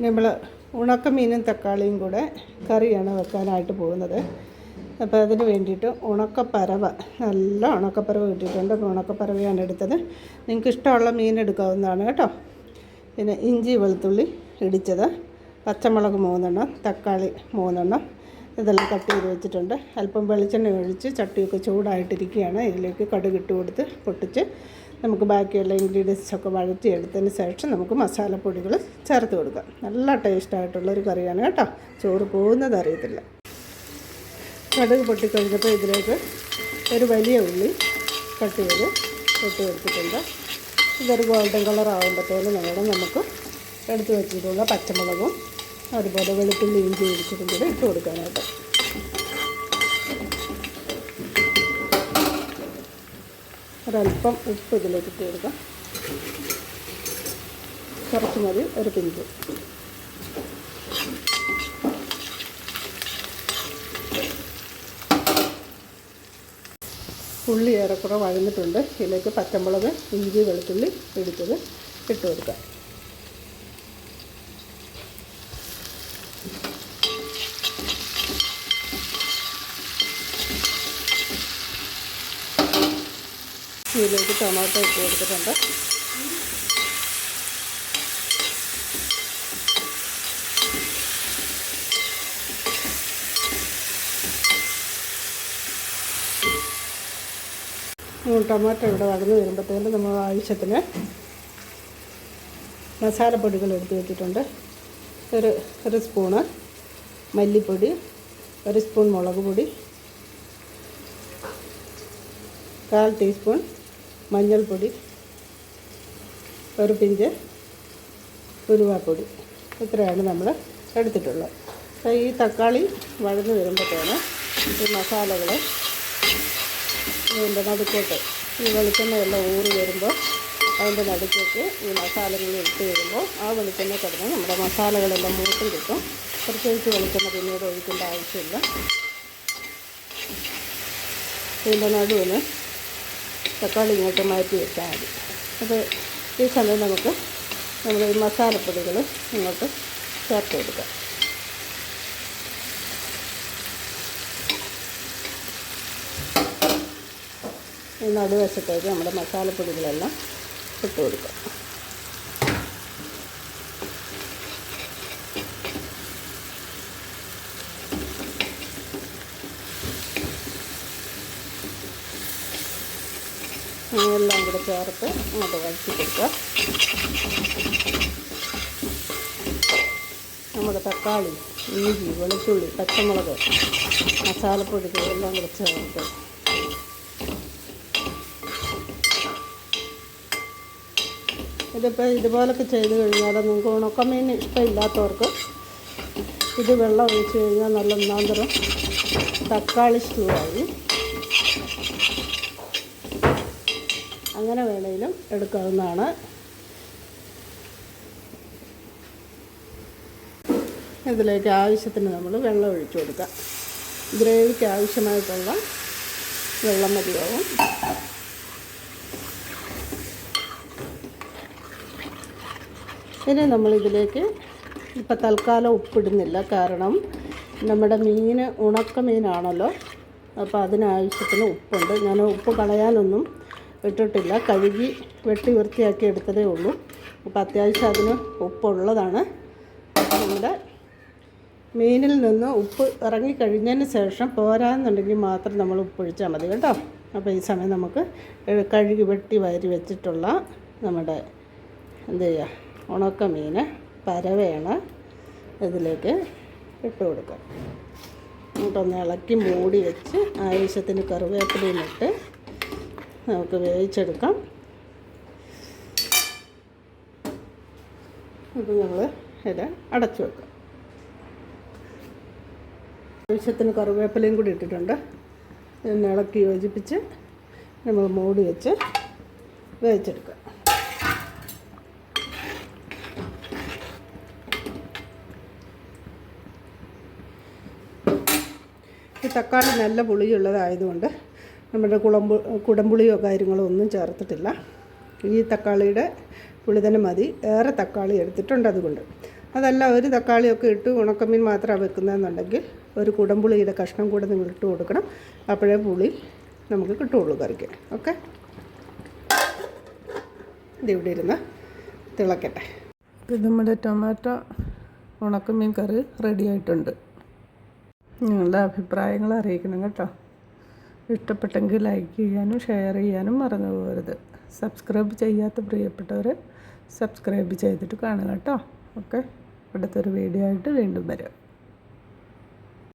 നമ്മൾ ഉണക്കമീനും തക്കാളിയും കൂടെ കറിയാണ് വെക്കാനായിട്ട് പോകുന്നത്. അപ്പോൾ അതിന് വേണ്ടിയിട്ട് ഉണക്കപ്പറവ നല്ല ഉണക്കപ്പറവ് കിട്ടിയിട്ടുണ്ട്. അപ്പോൾ ഉണക്കപ്പറവയാണ് എടുത്തത്. നിങ്ങൾക്ക് ഇഷ്ടമുള്ള മീൻ എടുക്കാവുന്നതാണ് കേട്ടോ. പിന്നെ ഇഞ്ചി വെളുത്തുള്ളി ഇടിച്ചത് പച്ചമുളക് മൂന്നെണ്ണം തക്കാളി മൂന്നെണ്ണം ഇതെല്ലാം കട്ട് ചെയ്ത് വെച്ചിട്ടുണ്ട്. അല്പം വെളിച്ചെണ്ണ ഒഴിച്ച് ചട്ടിയൊക്കെ ചൂടായിട്ടിരിക്കുകയാണ്. ഇതിലേക്ക് കടുകിട്ട് കൊടുത്ത് പൊട്ടിച്ച് നമുക്ക് ബാക്കിയുള്ള ഇൻഗ്രീഡിയൻസ് ഒക്കെ വഴറ്റിയെടുത്തതിന് ശേഷം നമുക്ക് മസാലപ്പൊടികൾ ചേർത്ത് കൊടുക്കാം. നല്ല ടേസ്റ്റായിട്ടുള്ളൊരു കറിയാണ് കേട്ടോ. ചോറ് പോകുന്നത് അറിയത്തില്ല. കടുക് പൊട്ടിക്കഴിഞ്ഞപ്പോൾ ഇതിലേക്ക് ഒരു വലിയ ഉള്ളി കട്ട് ചെയ്ത് പൊട്ടി കൊടുത്തിട്ടുണ്ട്. ഇതൊരു ഗോൾഡൻ കളർ ആകുമ്പോഴത്തേനും നമുക്ക് എടുത്ത് വെച്ചിട്ടുള്ള പച്ചമുളകും അതുപോലെ വെളുത്തുള്ളി ഇഞ്ചി ഇടിച്ചിട്ടും കൂടി ഇട്ട് കൊടുക്കാനായിട്ട്. ഒരല്പം ഉപ്പ് ഇതിലേക്ക് ഇട്ട് കൊടുക്കാം. കുറച്ച് മതി ഒരു പിഞ്ച്. ഉള്ളി ഏറെക്കുറെ വഴന്നിട്ടുണ്ട്. ഇതിലേക്ക് പച്ചമുളക് ഇഞ്ചി വെളുത്തുള്ളി ഇടിച്ചത് ഇട്ട് കൊടുക്കാം. ഇതിലേക്ക് ടൊമാറ്റോ ഇട്ട് കൊടുത്തിട്ടുണ്ട്. ടൊമാറ്റോ ഇവിടെ വഴന്ന് വരുമ്പോഴത്തേക്കും നമ്മൾ ആവശ്യത്തിന് മസാലപ്പൊടികൾ എടുത്ത് വെച്ചിട്ടുണ്ട്. ഒരു ഒരു സ്പൂണ് മല്ലിപ്പൊടി ഒരു സ്പൂൺ മുളക് പൊടി കാൽ ടീസ്പൂൺ മഞ്ഞൾപ്പൊടി ഒരു പിഞ്ച് ഉരുവാപ്പൊടി ഇത്രയാണ് നമ്മൾ എടുത്തിട്ടുള്ളത്. അപ്പോൾ ഈ തക്കാളി വഴന്ന് വരുമ്പോഴത്തേന് ഈ മസാലകൾ ഇതിന്റെ നടുക്കോട്ട് ഈ വെളിച്ചെണ്ണയെല്ലാം ഊറി വരുമ്പോൾ അതിന്റെ നടുക്കേക്ക് ഈ മസാലകൾ ഇട്ട് വരുമ്പോൾ ആ വെളിച്ചെണ്ണ കിടന്ന് നമ്മുടെ മസാലകളെല്ലാം മൂത്തും കിട്ടും. പ്രത്യേകിച്ച് വെളിച്ചെണ്ണ പിന്നീട് ഒഴിക്കേണ്ട ആവശ്യമില്ല. ഇതിന്റെ നടുവിന് തക്കാളി ഇങ്ങോട്ട് മാറ്റി വെച്ചാൽ മതി. അപ്പോൾ ഈ സമയം നമുക്ക് നമ്മൾ ഈ മസാലപ്പൊടികൾ ഇങ്ങോട്ട് ചേർത്ത് കൊടുക്കാം. നടുവശത്തേക്ക് നമ്മുടെ മസാലപ്പൊടികളെല്ലാം ഇട്ട് കൊടുക്കാം. എല്ലാം കൂടെ ചേർത്ത് അങ്ങോട്ട് വഴറ്റി കൊടുക്കുക നമ്മുടെ തക്കാളി ഇഞ്ചി വെളുത്തുള്ളി പച്ചമുളക് മസാലപ്പൊടി എല്ലാം കൂടെ ചേർത്ത്. ഇതിപ്പോൾ ഇതുപോലൊക്കെ ചെയ്ത് കഴിഞ്ഞാൽ നിങ്ങൾക്ക് ഉണക്കമീൻ ഇഷ്ടമില്ലാത്തവർക്ക് ഇത് വെള്ളം ഒഴിച്ച് കഴിഞ്ഞാൽ നല്ല ഒന്നാന്തരം തക്കാളി സ്റ്റൂ ആയി അങ്ങനെ വേണമെങ്കിലും എടുക്കാവുന്നതാണ്. ഇതിലേക്ക് ആവശ്യത്തിന് നമ്മൾ വെള്ളം ഒഴിച്ചു കൊടുക്കാം. ഗ്രേവിക്ക് ആവശ്യമായിട്ടുള്ള വെള്ളം മതിയാവും. ഇനി നമ്മളിതിലേക്ക് ഇപ്പം തൽക്കാലം ഉപ്പിടുന്നില്ല. കാരണം നമ്മുടെ മീൻ ഉണക്ക മീനാണല്ലോ അപ്പോൾ അതിനാവശ്യത്തിന് ഉപ്പുണ്ട്. ഞാൻ ഉപ്പ് കളയാനൊന്നും ഇട്ടിട്ടില്ല. കഴുകി വെട്ടി വൃത്തിയാക്കി എടുത്തതേ ഉള്ളൂ. അപ്പോൾ അത്യാവശ്യം അതിന് ഉപ്പുള്ളതാണ്. നമ്മുടെ മീനിൽ നിന്ന് ഉപ്പ് ഇറങ്ങിക്കഴിഞ്ഞതിന് ശേഷം പോരാന്നുണ്ടെങ്കിൽ മാത്രം നമ്മൾ ഉപ്പൊഴിച്ചാൽ മതി കേട്ടോ. അപ്പോൾ ഈ സമയം നമുക്ക് കഴുകി വെട്ടി വാരി വെച്ചിട്ടുള്ള നമ്മുടെ എന്ത് ചെയ്യുക ഉണക്ക മീൻ പരവയാണ് ഇതിലേക്ക് ഇട്ട് കൊടുക്കുക എന്നിട്ടൊന്ന് ഇളക്കി മൂടി വെച്ച് ആവശ്യത്തിന് കറിവേപ്പിലയും ഇട്ട് നമുക്ക് വേവിച്ചെടുക്കാം. ഇത് നമ്മൾ ഇത് അടച്ചു വെക്കാം. ആവശ്യത്തിന് കറിവേപ്പിലയും കൂടി ഇട്ടിട്ടുണ്ട്. ഇതൊന്ന് ഇളക്കി യോജിപ്പിച്ച് നമ്മൾ മൂടി വെച്ച് വേവിച്ചെടുക്കാം. ഈ തക്കാളി നല്ല പുളിയുള്ളതായതുകൊണ്ട് നമ്മുടെ കുളമ്പു കുടംപുളിയോ കാര്യങ്ങളോ ഒന്നും ചേർത്തിട്ടില്ല. ഈ തക്കാളിയുടെ പുളി തന്നെ മതി. ഏറെ തക്കാളി എടുത്തിട്ടുണ്ട് അതുകൊണ്ട്. അതല്ല ഒരു തക്കാളിയൊക്കെ ഇട്ട് ഉണക്കമീൻ മാത്രമാണ് വെക്കുന്നതെന്നുണ്ടെങ്കിൽ ഒരു കുടംപുളിയുടെ കഷ്ണം കൂടെ നിങ്ങൾ ഇട്ട് കൊടുക്കണം. അപ്പോഴേ പുളി നമുക്ക് കിട്ടുള്ളൂ കറിക്ക്. ഓക്കെ? ഇതിവിടെ ഇരുന്ന് തിളക്കട്ടെ. ഇത് നമ്മുടെ ടൊമാറ്റോ ഉണക്കമീൻ കറി റെഡി ആയിട്ടുണ്ട്. നിങ്ങളുടെ അഭിപ്രായങ്ങൾ അറിയിക്കണം കേട്ടോ. ഇഷ്ടപ്പെട്ടെങ്കിൽ ലൈക്ക് ചെയ്യാനും ഷെയർ ചെയ്യാനും മറന്നു പോകരുത് സബ്സ്ക്രൈബ് ചെയ്യാത്ത പ്രിയപ്പെട്ടവർ സബ്സ്ക്രൈബ് ചെയ്തിട്ട് കാണുക കേട്ടോ ഓക്കെ അടുത്തൊരു വീഡിയോ ആയിട്ട് വീണ്ടും വരാം.